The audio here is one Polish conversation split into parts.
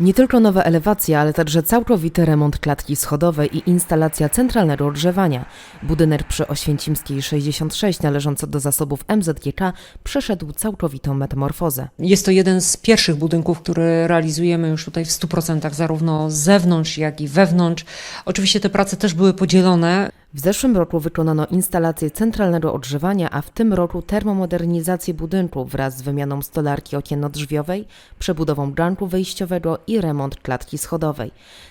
Nie tylko nowa elewacja, ale także całkowity remont klatki schodowej i instalacja centralnego ogrzewania. Budynek przy Oświęcimskiej 66 należący do zasobów MZGK przeszedł całkowitą metamorfozę. Jest to jeden z pierwszych budynków, który realizujemy już tutaj w 100%, zarówno z zewnątrz, jak i wewnątrz. Oczywiście te prace też były podzielone. W zeszłym roku wykonano instalację centralnego ogrzewania, a w tym roku termomodernizację budynku wraz z wymianą stolarki okienno-drzwiowej, przebudową ganku wyjściowego i remont klatki schodowej.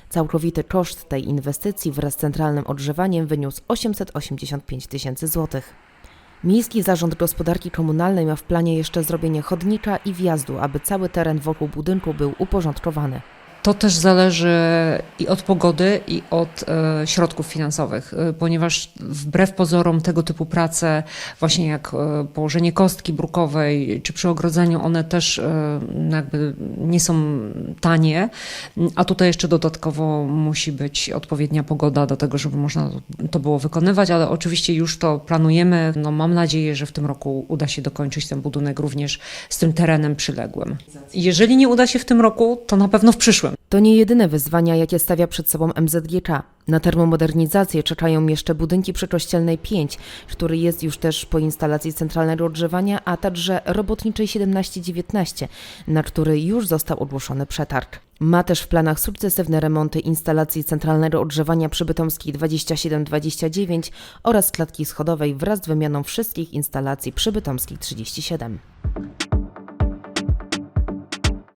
Całkowity koszt tej inwestycji wraz z centralnym ogrzewaniem wyniósł 885 tysięcy złotych. Miejski Zarząd Gospodarki Komunalnej ma w planie jeszcze zrobienie chodnika i wjazdu, aby cały teren wokół budynku był uporządkowany. To też zależy i od pogody, i od e, środków finansowych, e, ponieważ wbrew pozorom tego typu prace, właśnie jak e, położenie kostki brukowej czy przy ogrodzeniu, one też e, jakby nie są tanie, a tutaj jeszcze dodatkowo musi być odpowiednia pogoda do tego, żeby można to było wykonywać, ale oczywiście już to planujemy. No, mam nadzieję, że w tym roku uda się dokończyć ten budynek również z tym terenem przyległym. Jeżeli nie uda się w tym roku, to na pewno w przyszłym. To nie jedyne wyzwania, jakie stawia przed sobą MZGK. Na termomodernizację czekają jeszcze budynki przy Kościelnej 5, który jest już też po instalacji centralnego ogrzewania, a także robotniczej 1719, na który już został ogłoszony przetarg. Ma też w planach sukcesywne remonty instalacji centralnego ogrzewania przy Bytomskiej 2729 oraz klatki schodowej wraz z wymianą wszystkich instalacji przy Bytomskiej 37.